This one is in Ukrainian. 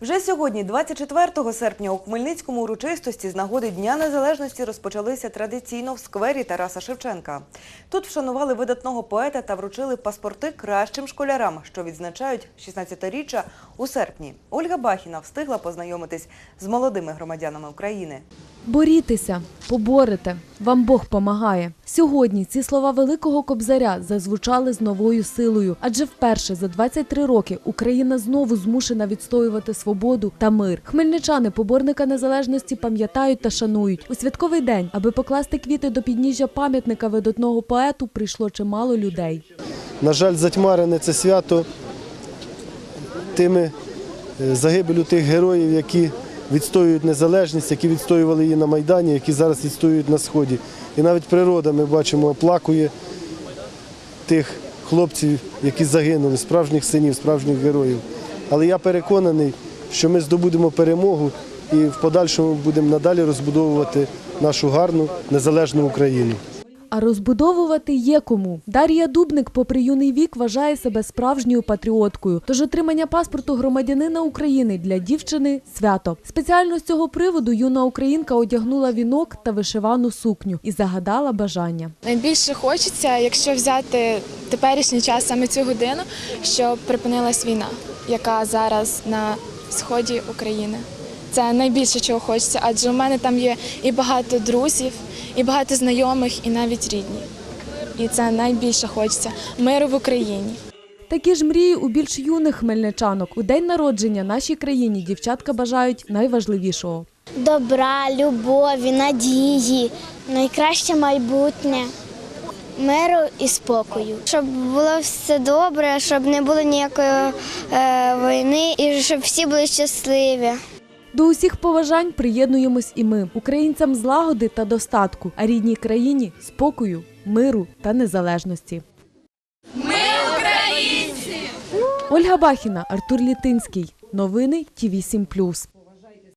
Вже сьогодні, 24 серпня, у Хмельницькому урочистості з нагоди Дня Незалежності розпочалися традиційно в сквері Тараса Шевченка. Тут вшанували видатного поета та вручили паспорти кращим школярам, що відзначають 16-річчя у серпні. Ольга Бахіна встигла познайомитись з молодими громадянами України. Борітеся, поборете, вам Бог помагає. Сьогодні ці слова великого кобзаря зазвучали з новою силою, адже вперше за 23 роки Україна знову змушена відстоювати свободу та мир. Хмельничани поборника незалежності пам'ятають та шанують. У святковий день, аби покласти квіти до підніжжя пам'ятника видатного поету, прийшло чимало людей. На жаль, затьмарене це свято тими е, загибелю тих героїв, які відстоюють незалежність, які відстоювали її на Майдані, які зараз відстоюють на Сході. І навіть природа, ми бачимо, оплакує тих хлопців, які загинули, справжніх синів, справжніх героїв. Але я переконаний, що ми здобудемо перемогу і в подальшому будемо надалі розбудовувати нашу гарну незалежну Україну. А розбудовувати є кому. Дар'я Дубник, попри юний вік, вважає себе справжньою патріоткою. Тож отримання паспорту громадянина України для дівчини свято. Спеціально з цього приводу юна українка одягнула вінок та вишивану сукню і загадала бажання. Найбільше хочеться, якщо взяти теперішній час, саме цю годину, щоб припинилась війна, яка зараз на сході України. Це найбільше чого хочеться, адже у мене там є і багато друзів, і багато знайомих, і навіть рідні. І це найбільше хочеться миру в Україні. Такі ж мрії у більш юних хмельничанок. У день народження нашій країні дівчатка бажають найважливішого. добра, любові, надії, найкраще майбутнє, миру і спокою. Щоб було все добре, щоб не було ніякої е, війни і щоб всі були щасливі. До усіх поважань приєднуємось і ми, українцям злагоди та достатку, а рідній країні спокою, миру та незалежності. Ми українці! Ольга Бахіна, Артур Літинський. Новини Ті 7